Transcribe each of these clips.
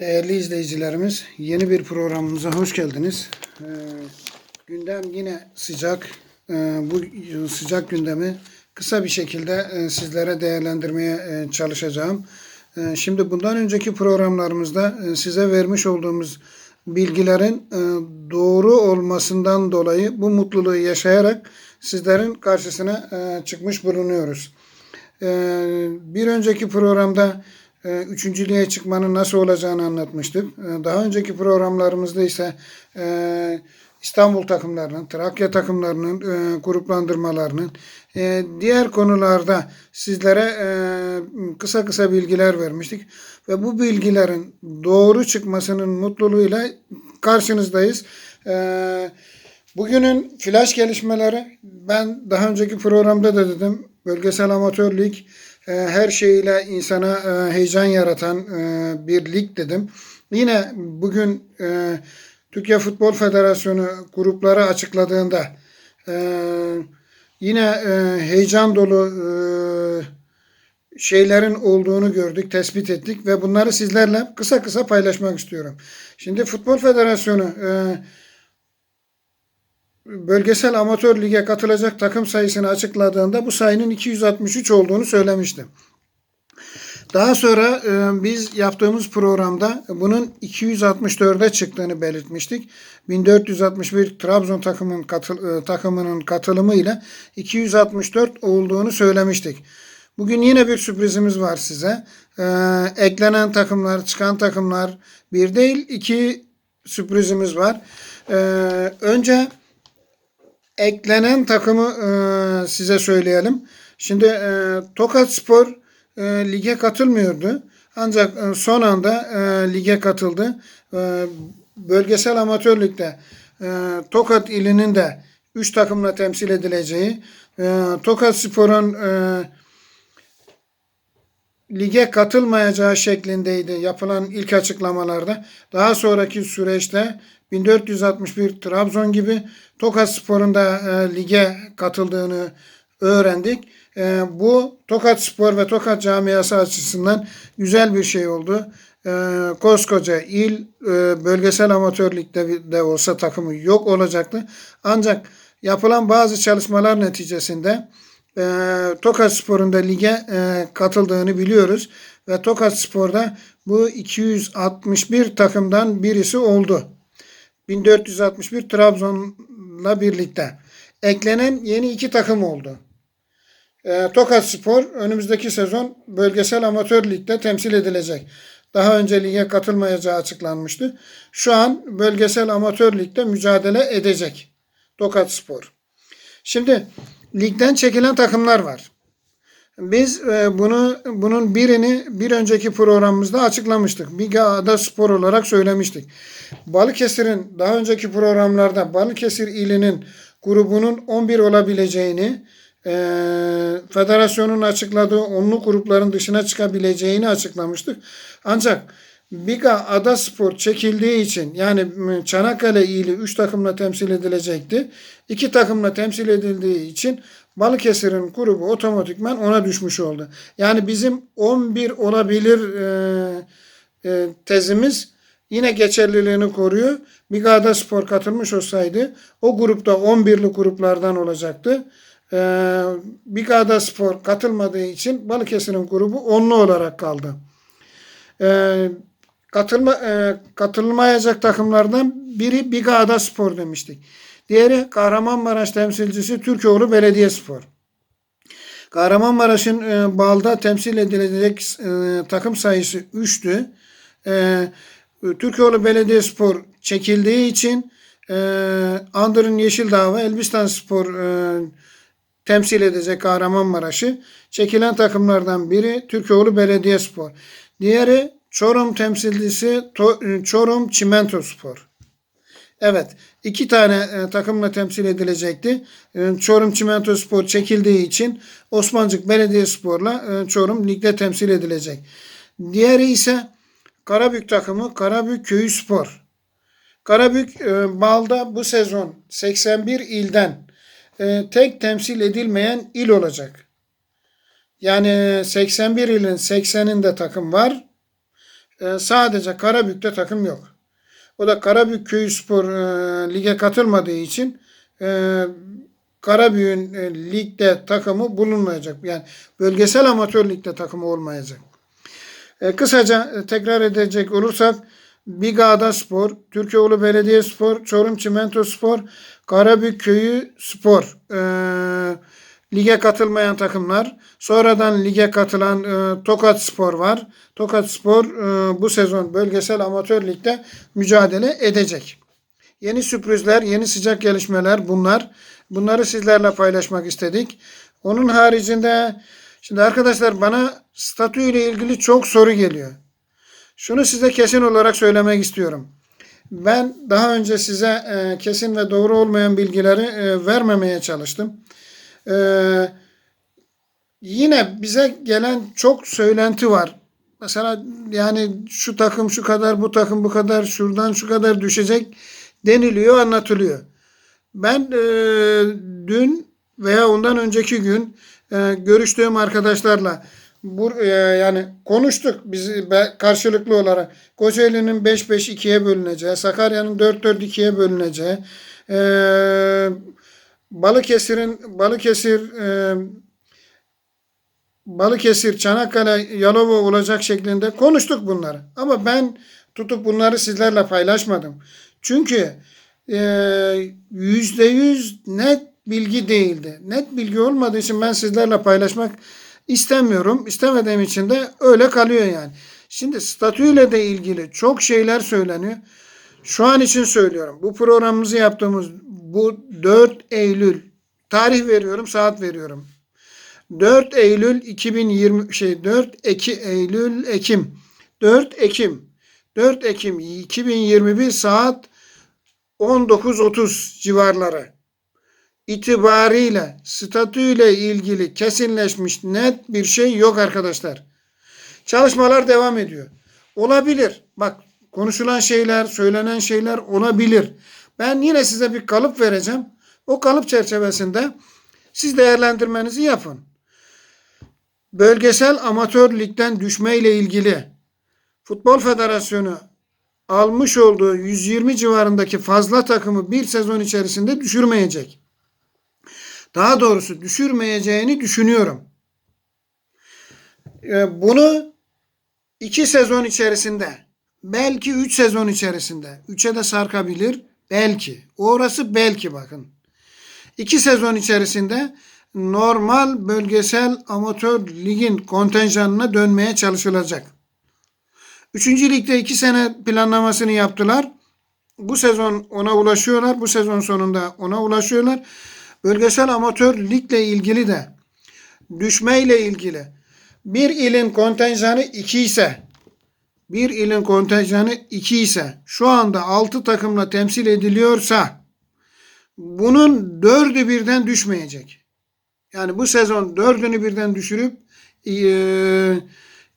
Değerli izleyicilerimiz, yeni bir programımıza hoş geldiniz. Ee, gündem yine sıcak. Ee, bu sıcak gündemi kısa bir şekilde e, sizlere değerlendirmeye e, çalışacağım. E, şimdi bundan önceki programlarımızda e, size vermiş olduğumuz bilgilerin e, doğru olmasından dolayı bu mutluluğu yaşayarak sizlerin karşısına e, çıkmış bulunuyoruz. Ee, bir önceki programda e, üçüncülüğe çıkmanın nasıl olacağını anlatmıştık. Ee, Daha önceki programlarımızda ise e, İstanbul takımlarının, Trakya takımlarının e, gruplandırmalarının, e, diğer konularda sizlere e, kısa kısa bilgiler vermiştik. Ve bu bilgilerin doğru çıkmasının mutluluğuyla karşınızdayız. Bugünün flash gelişmeleri ben daha önceki programda da dedim. Bölgesel amatör lig e, her şeyiyle insana e, heyecan yaratan e, bir lig dedim. Yine bugün e, Türkiye Futbol Federasyonu grupları açıkladığında yine heyecan dolu şeylerin olduğunu gördük, tespit ettik ve bunları sizlerle kısa kısa paylaşmak istiyorum. Şimdi Futbol Federasyonu bölgesel amatör lige katılacak takım sayısını açıkladığında bu sayının 263 olduğunu söylemişti. Daha sonra e, biz yaptığımız programda bunun 264'e çıktığını belirtmiştik. 1461 Trabzon takımın katıl, e, takımının katılımıyla 264 olduğunu söylemiştik. Bugün yine bir sürprizimiz var size. E, eklenen takımlar, çıkan takımlar bir değil iki sürprizimiz var. E, önce eklenen takımı e, size söyleyelim. Şimdi e, Tokat Spor e, lige katılmıyordu. Ancak e, son anda e, lige katıldı. E, bölgesel amatör ligde e, Tokat ilinin de 3 takımla temsil edileceği, e, Tokat Spor'un e, lige katılmayacağı şeklindeydi yapılan ilk açıklamalarda. Daha sonraki süreçte 1461 Trabzon gibi Tokat Spor'un da e, lige katıldığını öğrendik. E, bu Tokat Spor ve Tokat camiası açısından güzel bir şey oldu. E, koskoca il e, bölgesel amatör ligde de olsa takımı yok olacaktı. Ancak yapılan bazı çalışmalar neticesinde e, Tokat Spor'un da lige e, katıldığını biliyoruz. Ve Tokat Spor'da bu 261 takımdan birisi oldu. 1461 Trabzon'la birlikte. Eklenen yeni iki takım oldu. E, Tokat Spor önümüzdeki sezon bölgesel amatör ligde temsil edilecek. Daha önce lige katılmayacağı açıklanmıştı. Şu an bölgesel amatör ligde mücadele edecek. Tokat Spor. Şimdi ligden çekilen takımlar var. Biz e, bunu bunun birini bir önceki programımızda açıklamıştık. Biga Spor olarak söylemiştik. Balıkesir'in daha önceki programlarda Balıkesir ilinin grubunun 11 olabileceğini, e, federasyonun açıkladığı onlu grupların dışına çıkabileceğini açıklamıştık. Ancak Biga Ada Spor çekildiği için yani Çanakkale ili 3 takımla temsil edilecekti. 2 takımla temsil edildiği için Balıkesir'in grubu otomatikman ona düşmüş oldu. Yani bizim 11 olabilir e, e, tezimiz yine geçerliliğini koruyor. Bigada Spor katılmış olsaydı o grupta 11'li gruplardan olacaktı. E, Bigada Spor katılmadığı için Balıkesir'in grubu 10'lu olarak kaldı. E, katılma, e, katılmayacak takımlardan biri Bigada Spor demiştik. Diğeri Kahramanmaraş temsilcisi Türkoğlu Belediyespor. Kahramanmaraş'ın e, Bal'da temsil edilecek e, takım sayısı 3'tü. E, Türkoğlu Belediyespor çekildiği için e, Andırın Yeşildağ ve Elbistan Spor e, temsil edecek Kahramanmaraş'ı. Çekilen takımlardan biri Türkoğlu Belediyespor. Diğeri Çorum temsilcisi To- Çorum Çimento Spor. Evet. iki tane e, takımla temsil edilecekti. E, Çorum Çimento Spor çekildiği için Osmancık Belediyespor'la e, Çorum ligde temsil edilecek. Diğeri ise Karabük takımı Karabük Köyü Spor. Karabük e, Bal'da bu sezon 81 ilden e, tek temsil edilmeyen il olacak. Yani 81 ilin 80'inde takım var. E, sadece Karabük'te takım yok. O da Karabük Köyü Spor e, lige katılmadığı için e, Karabük'ün e, ligde takımı bulunmayacak. Yani bölgesel amatör ligde takımı olmayacak. E, kısaca e, tekrar edecek olursak Bigada Spor, Türkiyeoğlu Belediye Spor, Çorum Çimento Spor, Karabük Köyü Spor e, lige katılmayan takımlar. Sonradan lige katılan e, Tokat Spor var. Tokat Spor e, bu sezon bölgesel amatör ligde mücadele edecek. Yeni sürprizler, yeni sıcak gelişmeler bunlar. Bunları sizlerle paylaşmak istedik. Onun haricinde şimdi arkadaşlar bana statü ile ilgili çok soru geliyor. Şunu size kesin olarak söylemek istiyorum. Ben daha önce size e, kesin ve doğru olmayan bilgileri e, vermemeye çalıştım. E, yine bize gelen çok söylenti var. Mesela yani şu takım şu kadar, bu takım bu kadar, şuradan şu kadar düşecek deniliyor, anlatılıyor. Ben e, dün veya ondan önceki gün e, görüştüğüm arkadaşlarla bu e, yani konuştuk biz be- karşılıklı olarak. Kocaeli'nin 5-5-2'ye bölüneceği, Sakarya'nın 4-4-2'ye bölüneceği, e, Balıkesir'in Balıkesir e, Balıkesir, Çanakkale, Yalova olacak şeklinde konuştuk bunları. Ama ben tutup bunları sizlerle paylaşmadım. Çünkü e, yüzde yüz net bilgi değildi. Net bilgi olmadığı için ben sizlerle paylaşmak istemiyorum. İstemediğim için de öyle kalıyor yani. Şimdi statüyle de ilgili çok şeyler söyleniyor. Şu an için söylüyorum. Bu programımızı yaptığımız bu 4 Eylül tarih veriyorum, saat veriyorum. 4 Eylül 2020 şey 4 Eki Eylül Ekim 4 Ekim 4 Ekim 2021 saat 19.30 civarları itibariyle statüyle ilgili kesinleşmiş net bir şey yok arkadaşlar. Çalışmalar devam ediyor. Olabilir. Bak konuşulan şeyler, söylenen şeyler olabilir. Ben yine size bir kalıp vereceğim. O kalıp çerçevesinde siz değerlendirmenizi yapın. Bölgesel amatör ligden düşme ile ilgili Futbol Federasyonu almış olduğu 120 civarındaki fazla takımı bir sezon içerisinde düşürmeyecek. Daha doğrusu düşürmeyeceğini düşünüyorum. Ee, Bunu iki sezon içerisinde belki üç sezon içerisinde üçe de sarkabilir belki. Orası belki bakın. İki sezon içerisinde normal bölgesel amatör ligin kontenjanına dönmeye çalışılacak. Üçüncü ligde iki sene planlamasını yaptılar. Bu sezon ona ulaşıyorlar. Bu sezon sonunda ona ulaşıyorlar. Bölgesel amatör ligle ilgili de düşmeyle ilgili bir ilin kontenjanı 2 ise bir ilin kontenjanı 2 ise şu anda 6 takımla temsil ediliyorsa bunun dördü birden düşmeyecek. Yani bu sezon dördünü birden düşürüp e,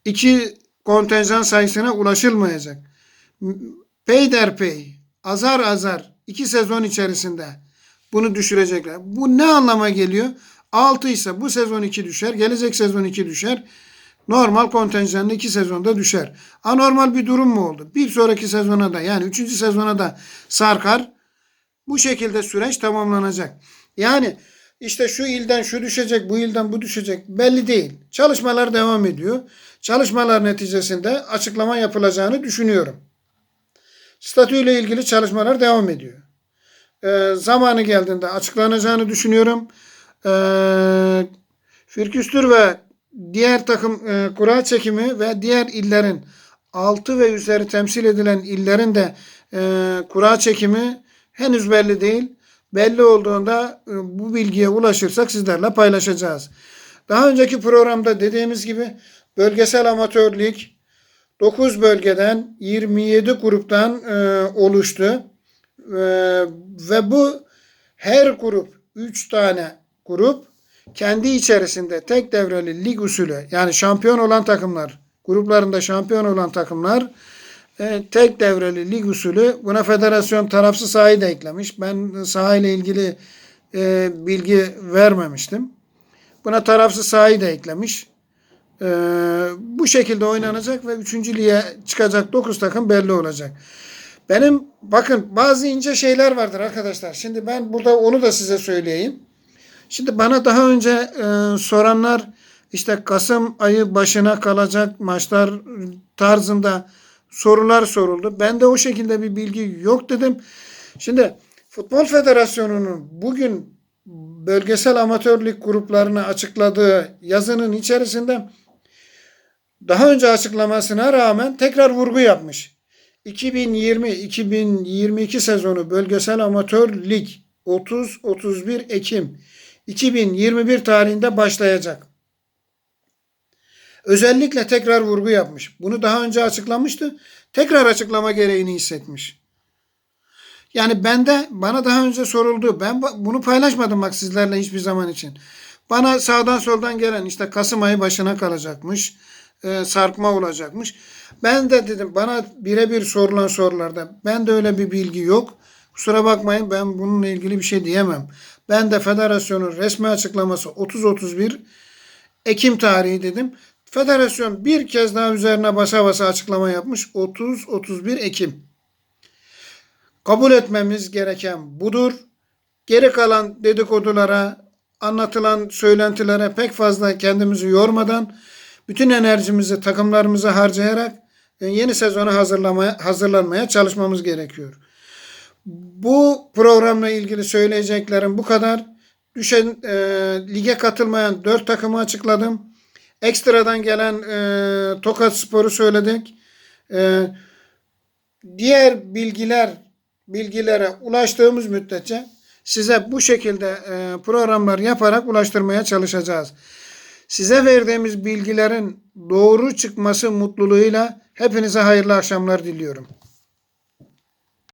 iki kontenjan sayısına ulaşılmayacak. Peyderpey azar azar iki sezon içerisinde bunu düşürecekler. Bu ne anlama geliyor? 6 ise bu sezon 2 düşer. Gelecek sezon 2 düşer. Normal kontenjanlı 2 sezonda düşer. Anormal bir durum mu oldu? Bir sonraki sezona da yani 3. sezona da sarkar. Bu şekilde süreç tamamlanacak. Yani işte şu ilden şu düşecek, bu ilden bu düşecek belli değil. Çalışmalar devam ediyor. Çalışmalar neticesinde açıklama yapılacağını düşünüyorum. Statü ile ilgili çalışmalar devam ediyor. Ee, zamanı geldiğinde açıklanacağını düşünüyorum. Ee, Firküstür ve diğer takım e, kura çekimi ve diğer illerin 6 ve üzeri temsil edilen illerin de e, kura çekimi henüz belli değil. Belli olduğunda e, bu bilgiye ulaşırsak sizlerle paylaşacağız. Daha önceki programda dediğimiz gibi bölgesel amatör lig 9 bölgeden 27 gruptan e, oluştu. E, ve bu her grup 3 tane grup kendi içerisinde tek devreli lig usulü yani şampiyon olan takımlar gruplarında şampiyon olan takımlar e, tek devreli lig usulü buna federasyon tarafsız sahayı da eklemiş. Ben sahayla ilgili e, bilgi vermemiştim. Buna tarafsız sahayı da eklemiş. Ee, bu şekilde oynanacak ve 3. lige çıkacak 9 takım belli olacak. Benim bakın bazı ince şeyler vardır arkadaşlar. Şimdi ben burada onu da size söyleyeyim. Şimdi bana daha önce e, soranlar işte Kasım ayı başına kalacak maçlar tarzında sorular soruldu. Ben de o şekilde bir bilgi yok dedim. Şimdi Futbol Federasyonu'nun bugün bölgesel amatör lig gruplarını açıkladığı yazının içerisinde daha önce açıklamasına rağmen tekrar vurgu yapmış. 2020-2022 sezonu bölgesel amatör lig 30-31 Ekim 2021 tarihinde başlayacak. Özellikle tekrar vurgu yapmış. Bunu daha önce açıklamıştı. Tekrar açıklama gereğini hissetmiş. Yani bende bana daha önce soruldu. Ben bu- bunu paylaşmadım bak sizlerle hiçbir zaman için. Bana sağdan soldan gelen işte Kasım ayı başına kalacakmış. e, sarkma olacakmış. Ben de dedim bana birebir sorulan sorularda ben de öyle bir bilgi yok. Kusura bakmayın ben bununla ilgili bir şey diyemem. Ben de federasyonun resmi açıklaması 30-31 Ekim tarihi dedim. Federasyon bir kez daha üzerine basa basa açıklama yapmış. 30-31 Ekim. Kabul etmemiz gereken budur. Geri kalan dedikodulara, anlatılan söylentilere pek fazla kendimizi yormadan bütün enerjimizi takımlarımıza harcayarak e, yeni sezona hazırlamaya, hazırlanmaya çalışmamız gerekiyor. Bu programla ilgili söyleyeceklerim bu kadar. Düşen e, lige katılmayan dört takımı açıkladım. Ekstradan gelen e, Tokat Spor'u söyledik. E, diğer bilgiler bilgilere ulaştığımız müddetçe size bu şekilde e, programlar yaparak ulaştırmaya çalışacağız. Size verdiğimiz bilgilerin doğru çıkması mutluluğuyla hepinize hayırlı akşamlar diliyorum.